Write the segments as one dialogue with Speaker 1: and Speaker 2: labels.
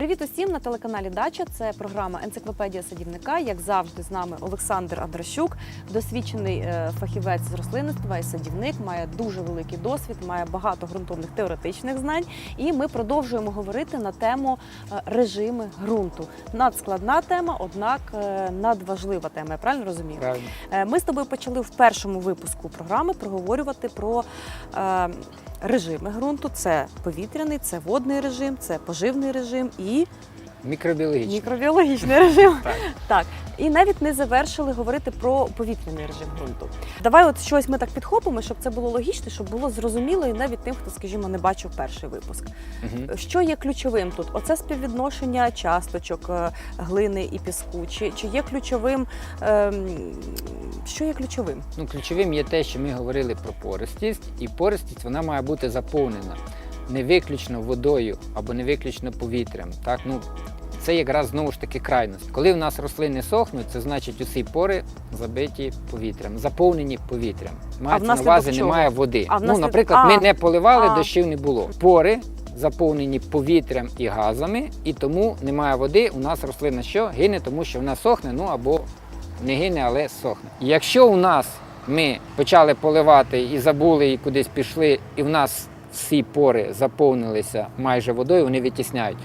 Speaker 1: Привіт усім на телеканалі Дача. Це програма Енциклопедія садівника. Як завжди, з нами Олександр Андрощук, досвідчений е, фахівець з рослинництва і садівник, має дуже великий досвід, має багато ґрунтовних теоретичних знань. І ми продовжуємо говорити на тему е, режими ґрунту. Надскладна тема, однак е, надважлива тема. Я правильно розумію?
Speaker 2: Правильно.
Speaker 1: Ми з тобою почали в першому випуску програми проговорювати про режими ґрунту. Це повітряний, це водний режим, це поживний режим і
Speaker 2: Мікробіологічно.
Speaker 1: мікробіологічний режим.
Speaker 2: Так.
Speaker 1: Так. І навіть не завершили говорити про повітряний режим ґрунту. Давай от щось ми так підхопимо, щоб це було логічно, щоб було зрозуміло і навіть тим, хто, скажімо, не бачив перший випуск.
Speaker 2: Мгм.
Speaker 1: Що є ключовим тут? Оце співвідношення часточок е, глини і піску. Чи, чи є ключовим? ем, що є ключовим?
Speaker 2: Ну, ключовим є те, що ми говорили про пористість, і пористість вона має бути заповнена не виключно водою або не виключно повітрям. Так? Ну, це якраз знову ж таки крайність. Коли в нас рослини сохнуть, це значить усі пори забиті повітрям, заповнені повітрям. Мається на увазі немає води.
Speaker 1: А
Speaker 2: ну, наприклад,
Speaker 1: А.
Speaker 2: ми не поливали,
Speaker 1: А.
Speaker 2: дощів не було. Пори заповнені повітрям і газами, і тому немає води. У нас рослина що гине, тому що вона сохне, ну або не гине, але сохне. Якщо у нас ми почали поливати і забули, і кудись пішли, і в нас всі пори заповнилися майже водою, вони витісняють,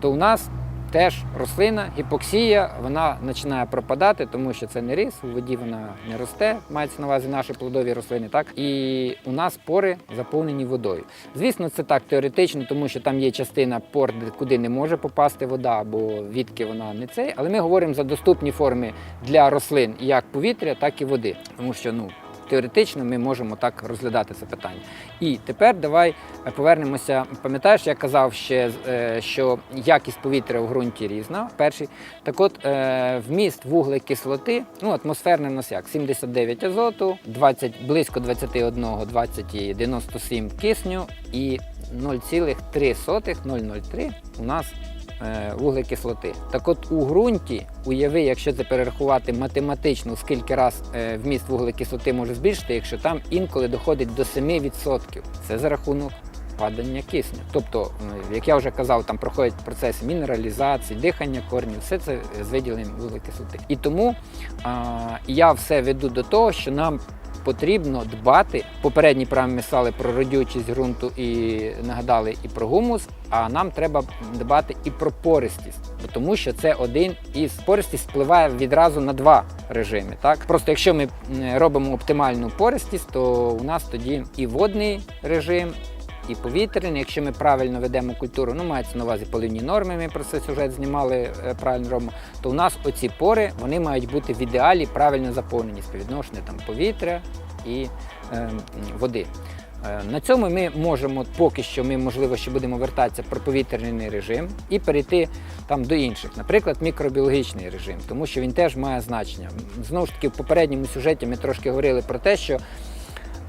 Speaker 2: то у нас теж рослина, гіпоксія, вона починає пропадати, тому що це не рис, у воді вона не росте, мається на увазі наші плодові рослини, так? І у нас пори заповнені водою. Звісно, це так теоретично, тому що там є частина пор, куди не може попасти вода, або відки вона не цей. Але ми говоримо за доступні форми для рослин, як повітря, так і води. Тому що ну. Теоретично ми можемо так розглядати це питання. І тепер давай е, повернемося. Пам'ятаєш, я казав ще, е, що якість повітря в ґрунті різна. Перший. Так от е, вміст вуглекислоти, ну атмосферний у нас як 79 азоту, 20, близько 21, 20 і 97 кисню і 0,3 0,03 у нас вуглекислоти. Так от у ґрунті, уяви, якщо це перерахувати математично, скільки раз е, вміст вуглекислоти може збільшити, якщо там інколи доходить до 7%. Це за рахунок падання кисню. Тобто, е, як я вже казав, там проходять процеси мінералізації, дихання корнів, все це з виділенням вуглекислоти. І тому а, я все веду до того, що нам потрібно дбати. Попередні програми ми писали про родючість ґрунту і нагадали і про гумус. А нам треба дбати і про пористість, тому що це один із пористість впливає відразу на два режими. Так просто якщо ми робимо оптимальну пористість, то у нас тоді і водний режим. І повітряний, якщо ми правильно ведемо культуру, ну мається на увазі поливні норми, ми про це сюжет знімали е, правильно робимо, то у нас оці пори вони мають бути в ідеалі правильно заповнені співвідношення там повітря і е, води. Е, На цьому ми можемо поки що ми можливо ще будемо вертатися про повітряний режим і перейти там до інших, наприклад, мікробіологічний режим, тому що він теж має значення. Знову ж таки, в попередньому сюжеті ми трошки говорили про те, що,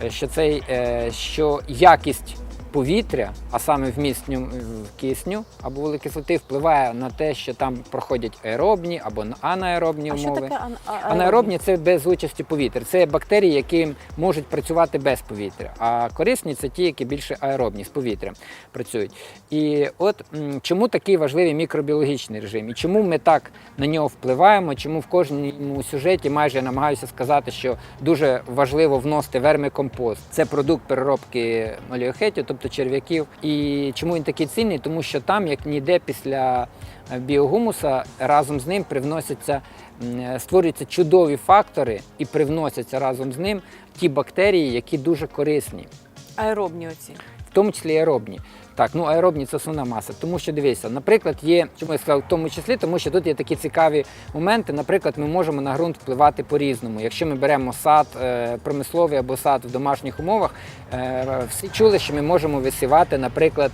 Speaker 2: е, що цей що якість повітря, а саме вміст в ньому- в кисню або вуглекислоти, впливає на те, що там проходять аеробні або анаеробні
Speaker 1: А що
Speaker 2: умови.
Speaker 1: таке ан- а-
Speaker 2: Анаеробні це без участі повітря. Це бактерії, які можуть працювати без повітря. А корисні це ті, які більше аеробні з повітрям працюють. І от чому такий важливий мікробіологічний режим? І чому ми так на нього впливаємо? Чому в кожному сюжеті майже я намагаюся сказати, що дуже важливо вносити вермикомпост. Це продукт переробки оліохетів, тобто черв'яків. І чому він такий цінний? Тому що там, як ніде після е, біогумуса, разом з ним привносяться створюються чудові фактори і привносяться разом з ним ті бактерії, які дуже корисні,
Speaker 1: аеробні оці.
Speaker 2: в тому числі аеробні. Так, ну аеробні це основна маса. Тому що дивися, наприклад, є, чому я сказав, в тому числі, тому що тут є такі цікаві моменти. Наприклад, ми можемо на ґрунт впливати по-різному. Якщо ми беремо сад е, промисловий або сад в домашніх умовах, е, всі чули, що ми можемо висівати, наприклад,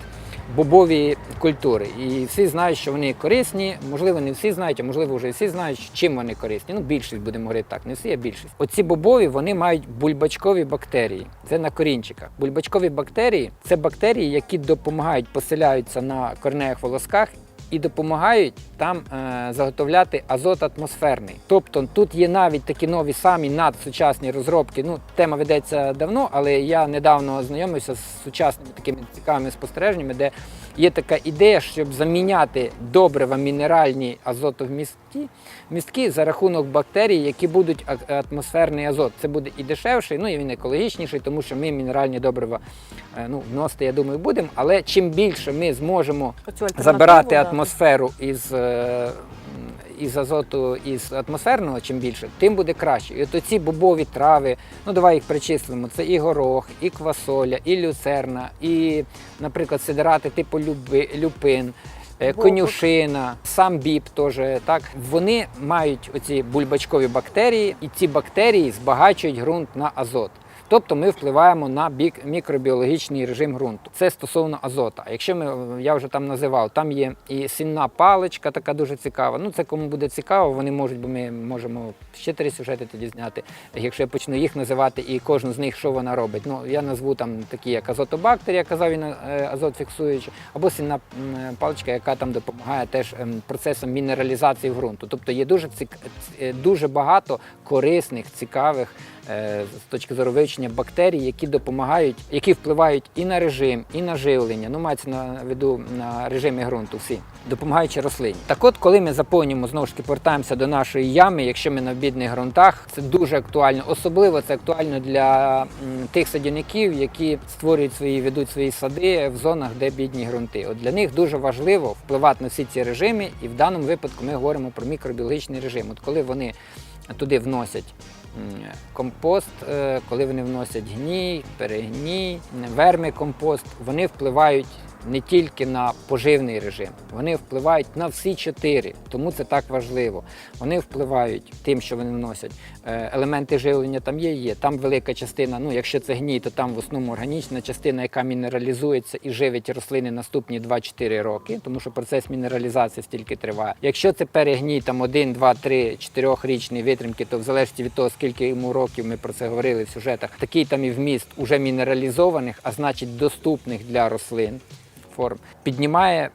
Speaker 2: бобові культури. І всі знають, що вони корисні. Можливо, не всі знають, а можливо, вже всі знають, чим вони корисні. Ну, більшість будемо говорити так, не всі, а більшість. Оці бобові вони мають бульбачкові бактерії. Це на корінчиках. Бульбачкові бактерії це бактерії, які допомагають поселяються на корневих волосках і допомагають там е, заготовляти азот атмосферний. Тобто тут є навіть такі нові самі надсучасні розробки. Ну, тема ведеться давно, але я недавно ознайомився з сучасними такими цікавими спостереженнями, де є така ідея, щоб заміняти добрива мінеральні азотовмістки містки за рахунок бактерій, які будуть атмосферний азот. Це буде і дешевший, ну і він екологічніший, тому що ми мінеральні добрива е, ну, вносити, я думаю, будемо. Але чим більше ми зможемо забирати атмосферу із, е, із азоту із атмосферного, чим більше, тим буде краще. І от оці бобові трави, ну давай їх причислимо. Це і горох, і квасоля, і люцерна, і, наприклад, сидирати типу люби, люпин. Е. Конюшина, сам біб теж так. Вони мають оці бульбачкові бактерії, і ці бактерії збагачують ґрунт на азот. Тобто ми впливаємо на бік мікробіологічний режим ґрунту. Це стосовно азота. Якщо ми я вже там називав, там є і сінна паличка, така дуже цікава. Ну це кому буде цікаво, вони можуть, бо ми можемо ще три сюжети тоді зняти. Якщо я почну їх називати і кожну з них, що вона робить. Ну я назву там такі, як азотобактер, я казав, він е, азот фіксуючи, або сінна паличка, яка там допомагає теж ем, процесом мінералізації ґрунту. Тобто є дуже цік... дуже багато корисних, цікавих е, з точки зору вивчення бактерій, які допомагають, які впливають і на режим, і на живлення. Ну, мається на виду на режимі ґрунту всі, допомагаючи рослині. Так от, коли ми заповнюємо, знову ж таки повертаємося до нашої ями, якщо ми на бідних ґрунтах, це дуже актуально. Особливо це актуально для тих садівників, які створюють свої, ведуть свої сади в зонах, де бідні ґрунти. От для них дуже важливо впливати на всі ці режими, і в даному випадку ми говоримо про мікробіологічний режим. От коли вони туди вносять компост, е, коли вони вносять гній, перегній, вермикомпост, вони впливають не тільки на поживний режим, вони впливають на всі чотири, тому це так важливо. Вони впливають тим, що вони вносять. Е, Елементи живлення там є, є. Там велика частина, ну якщо це гній, то там в основному органічна частина, яка мінералізується і живить рослини наступні 2-4 роки, тому що процес мінералізації стільки триває. Якщо це перегній, там 1, 2, 3, 4 річні витримки, то в залежності від того, скільки йому років, ми про це говорили в сюжетах, такий там і вміст уже мінералізованих, а значить доступних для рослин форм, піднімає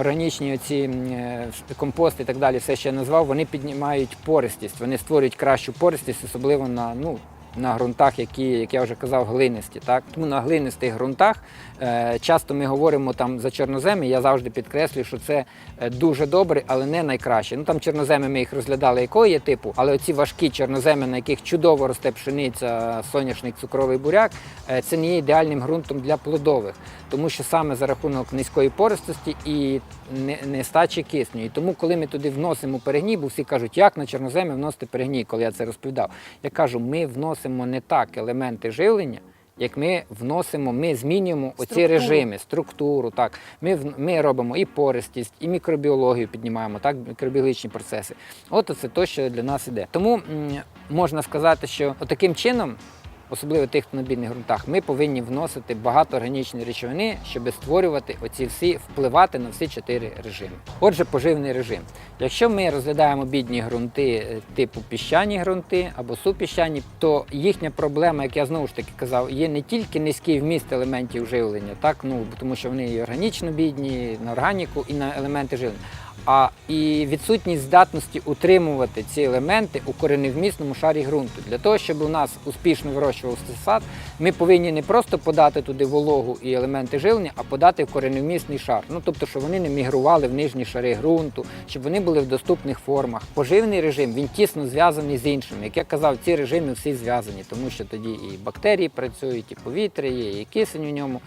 Speaker 2: органічні оці е, компости і так далі, все що я назвав, вони піднімають пористість, вони створюють кращу пористість, особливо на, ну, на ґрунтах, які, як я вже казав, глинисті. Так? Тому на глинистих ґрунтах е, часто ми говоримо там за чорноземи, я завжди підкреслюю, що це е, дуже добре, але не найкраще. Ну там чорноземи ми їх розглядали, якого є типу, але оці важкі чорноземи, на яких чудово росте пшениця, соняшник, цукровий буряк, е, це не є ідеальним ґрунтом для плодових, тому що саме за рахунок низької пористості і нестачі кисню. І тому, коли ми туди вносимо перегній, бо всі кажуть, як на чорноземи вносити перегній, коли я це розповідав. Я кажу, ми вносимо не так елементи живлення. Як ми вносимо, ми змінюємо оці режими, структуру. Так, ми, ми робимо і пористість, і мікробіологію піднімаємо, так, мікробіологічні процеси. От це те, що для нас іде. Тому можна сказати, що таким чином особливо тих, хто на бідних ґрунтах, ми повинні вносити багато органічної речовини, щоб створювати оці всі, впливати на всі чотири режими. Отже, поживний режим. Якщо ми розглядаємо бідні ґрунти е, типу піщані ґрунти або супіщані, то їхня проблема, як я знову ж таки казав, є не тільки низький вміст елементів живлення, так ну тому що вони і органічно бідні, на органіку, і на елементи живлення. А і відсутність здатності утримувати ці елементи у кореневмісному шарі ґрунту. Для того, щоб у нас успішно вирощувався сад, ми повинні не просто подати туди вологу і елементи живлення, а подати в кореневмісний шар. Ну тобто, щоб вони не мігрували в нижні шари ґрунту, щоб вони були в доступних формах. Поживний режим він тісно зв'язаний з іншими. Як я казав, ці режими всі зв'язані, тому що тоді і бактерії працюють, і повітря є, і кисень у ньому.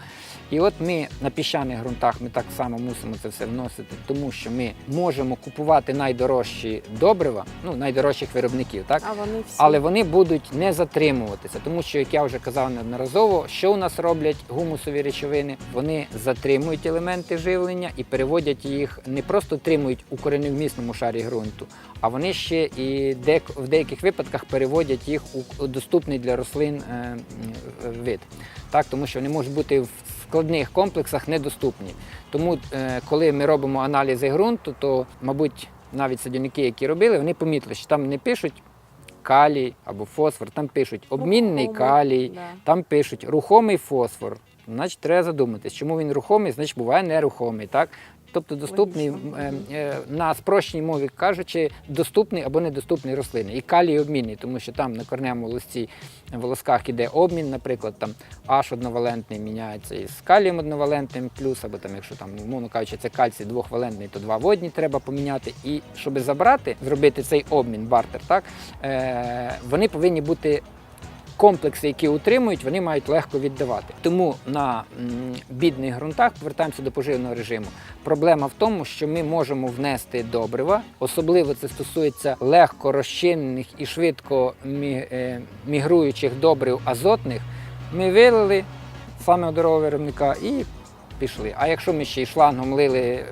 Speaker 2: І от ми на піщаних ґрунтах ми так само мусимо це все вносити, тому що ми можемо купувати найдорожчі добрива, ну найдорожчих виробників, так
Speaker 1: А вони всі
Speaker 2: але вони будуть не затримуватися, тому що, як я вже казав неодноразово, що у нас роблять гумусові речовини? Вони затримують елементи живлення і переводять їх не просто тримують у кореневмісному шарі ґрунту, а вони ще і дек- в деяких випадках переводять їх у доступний для рослин е, вид. Так, тому що вони можуть бути в складних комплексах недоступні. Тому, е, коли ми робимо аналізи ґрунту, то, мабуть, навіть садівники, які робили, вони помітили, що там не пишуть калій або фосфор, там пишуть обмінний
Speaker 1: Рухомий,
Speaker 2: калій,
Speaker 1: да.
Speaker 2: там пишуть рухомий фосфор. Значить, треба задуматись, чому він рухомий, значить буває нерухомий. Так? Тобто доступний е, е, на спрощеній мові кажучи, доступний або недоступний рослини. І калій обмінний, тому що там на корневому листі волосках іде обмін, наприклад, там H одновалентний міняється із калієм одновалентним плюс, або там, якщо там, умовно кажучи, це кальцій двохвалентний, то два водні треба поміняти. І щоб забрати, зробити цей обмін, бартер, так, е, вони повинні бути комплекси, які утримують, вони мають легко віддавати. Тому на бідних ґрунтах повертаємося до поживного режиму. Проблема в тому, що ми можемо внести добрива, особливо це стосується легко розчинених і швидко е, мігруючих добрив азотних. Ми вилили саме дорогого виробника і пішли. А якщо ми ще й шлангом лили,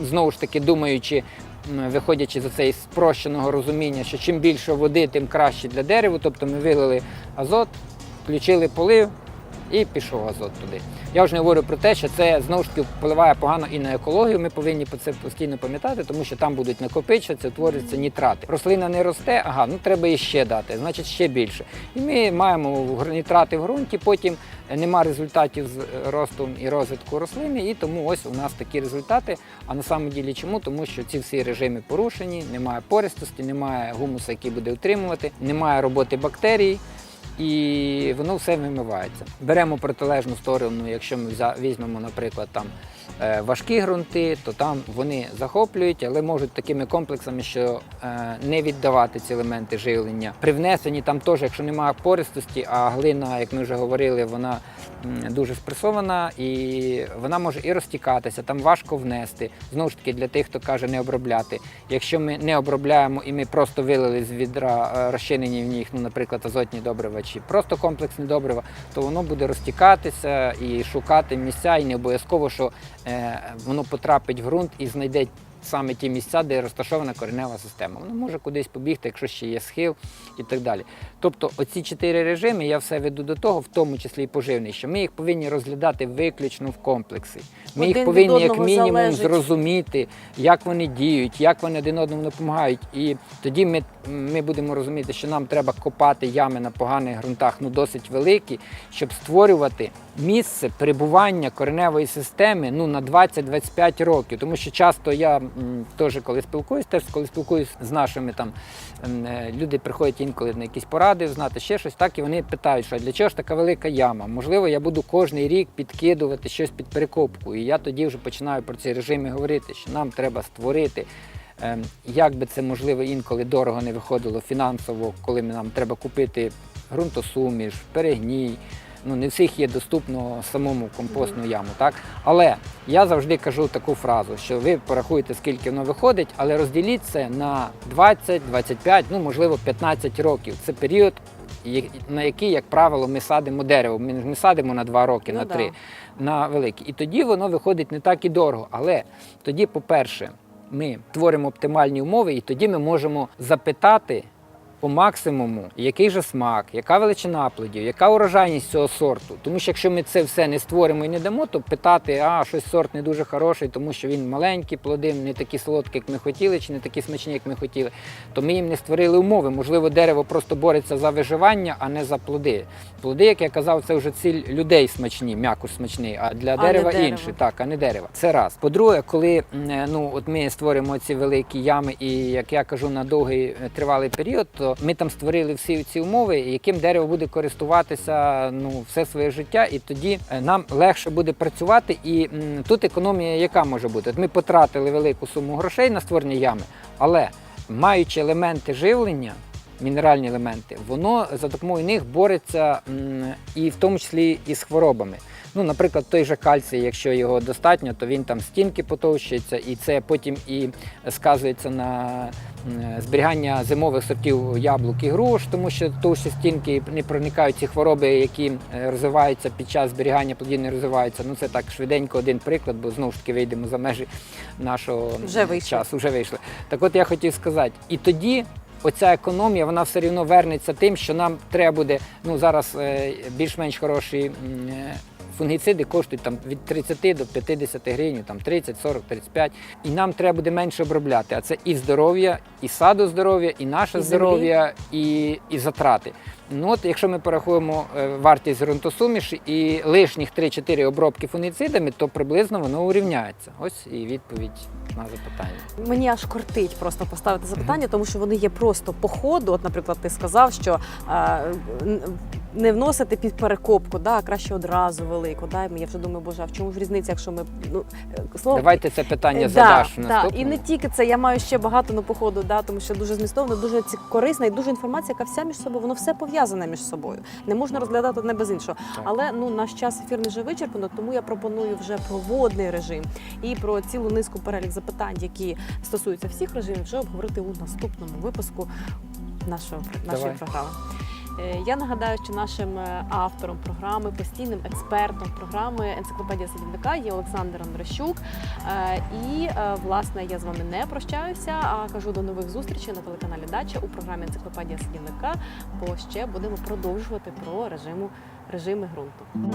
Speaker 2: знову ж таки думаючи, виходячи з цей спрощеного розуміння, що чим більше води, тим краще для дерева, тобто ми вилили азот, включили полив і пішов азот туди. Я вже не говорю про те, що це знову ж таки впливає погано і на екологію. Ми повинні про це постійно пам'ятати, тому що там будуть накопичуватися, утворюються нітрати. Рослина не росте, ага, ну треба їй ще дати, значить ще більше. І ми маємо нітрати в ґрунті, потім нема результатів з е, росту і розвитку рослини, і тому ось у нас такі результати. А на самом ділі чому? Тому що ці всі режими порушені, немає пористості, немає гумуса, який буде утримувати, немає роботи бактерій. І воно все вимивається. Беремо протилежну сторону, якщо ми візьмемо, наприклад, там важкі ґрунти, то там вони захоплюють, але можуть такими комплексами, що е, не віддавати ці елементи живлення. При внесенні там теж, якщо немає пористості, а глина, як ми вже говорили, вона дуже спресована і вона може і розтікатися, там важко внести. Знову ж таки, для тих, хто каже не обробляти. Якщо ми не обробляємо і ми просто вилили з відра е, розчинені в них, ну, наприклад, азотні добрива чи просто комплексні добрива, то воно буде розтікатися і шукати місця, і не обов'язково, що е, воно потрапить в ґрунт і знайде саме ті місця, де розташована коренева система. Воно може кудись побігти, якщо ще є схил і так далі. Тобто, оці чотири режими я все веду до того, в тому числі і поживний, що ми їх повинні розглядати виключно в комплексі. Ми
Speaker 1: Один
Speaker 2: їх повинні як мінімум
Speaker 1: залежить.
Speaker 2: зрозуміти, як вони діють, як вони один одному допомагають. І тоді ми, ми будемо розуміти, що нам треба копати ями на поганих ґрунтах, ну досить великі, щоб створювати місце перебування кореневої системи ну, на 20-25 років. Тому що часто я теж коли спілкуюсь, теж коли спілкуюсь з нашими там е, люди приходять інколи на якісь поради, знати ще щось, так і вони питають, що для чого ж така велика яма? Можливо, я буду кожний рік підкидувати щось під перекопку. І я тоді вже починаю про ці режими говорити, що нам треба створити. ем, Як би це можливо інколи дорого не виходило фінансово, коли нам треба купити ґрунтосуміш, перегній. Ну, не всіх є доступно самому компостну яму, так? Але я завжди кажу таку фразу, що ви порахуєте, скільки воно виходить, але розділіть це на 20, 25, ну можливо 15 років. Це період, на який, як правило, ми садимо дерево. Ми не садимо на 2 роки,
Speaker 1: Ну
Speaker 2: на
Speaker 1: да.
Speaker 2: на великі. І тоді воно виходить не так і дорого. Але тоді, по-перше, ми творимо оптимальні умови, і тоді ми можемо запитати по максимуму, який же смак, яка величина плодів, яка урожайність цього сорту. Тому що якщо ми це все не створимо і не дамо, то питати, а щось сорт не дуже хороший, тому що він маленький, плоди не такі солодкі, як ми хотіли, чи не такі смачні, як ми хотіли, то ми їм не створили умови. Можливо, дерево просто бореться за виживання, а не за плоди. Плоди, як я казав, це вже ціль людей смачні, м'якуш смачний, а для
Speaker 1: А
Speaker 2: дерева інші. Так, а не дерева. Це раз. По-друге, коли ну, от ми створимо ці великі ями, і як я кажу, на довгий е, тривалий період, то ми там створили всі ці умови, яким дерево буде користуватися ну, все своє життя, і тоді е, нам легше буде працювати. І м, тут економія яка може бути? От ми потратили велику суму грошей на створення ями, але маючи елементи живлення. Мінеральні елементи, воно за допомогою них бореться і в тому числі і з хворобами. Ну, наприклад, той же кальцій, якщо його достатньо, то він там стінки потовщується, і це потім і сказується на зберігання зимових сортів яблук і груш, тому що товщі стінки не проникають ці хвороби, які е, розвиваються під час зберігання плодів, не розвиваються. Ну це так швиденько один приклад, бо знову ж таки вийдемо за межі нашого
Speaker 1: Вже вийшли.
Speaker 2: часу. Вже вийшли. Так от я хотів сказати, і тоді оця економія вона все рівно вернеться тим, що нам треба буде ну зараз е, більш-менш хороші фунгіциди коштують там від 30 до 50 гривень, там 30, 40, 35. І нам треба буде менше обробляти. А це і здоров'я, і саду здоров'я, і наше
Speaker 1: І
Speaker 2: здоров'я, і, і затрати. Ну от, якщо ми порахуємо е, вартість ґрунтосуміші і лишніх 3-4 обробки фунгіцидами, то приблизно воно урівняється. Ось і відповідь на запитання.
Speaker 1: Мені аж кортить просто поставити запитання, тому що вони є просто по ходу. От, наприклад, ти сказав, що е, не вносити під перекопку, да, а краще одразу велику. Да? Я вже думаю, боже, а в чому ж різниця, якщо ми ну е, слово
Speaker 2: Давайте це питання
Speaker 1: Е,
Speaker 2: задаш в
Speaker 1: да. І не тільки це, я маю ще багато на походу, да, тому що дуже змістовно, дуже корисна і дуже інформація, яка вся між собою, воно все пов'язане між собою. Не можна розглядати одне без іншого.
Speaker 2: Так.
Speaker 1: Але ну наш час ефірний вже вичерпано, тому я пропоную вже про водний режим і про цілу низку перелік запитань, які стосуються всіх режимів, вже обговорити у наступному випуску нашого нашої
Speaker 2: Давай.
Speaker 1: програми. Е, Я нагадаю, що нашим е, автором програми, постійним експертом програми Енциклопедія садівника є Олександр Андрощук. Е, І власне я з вами не прощаюся, а кажу до нових зустрічей на телеканалі Дача у програмі Енциклопедія садівника. Бо ще будемо продовжувати про режиму режими ґрунту.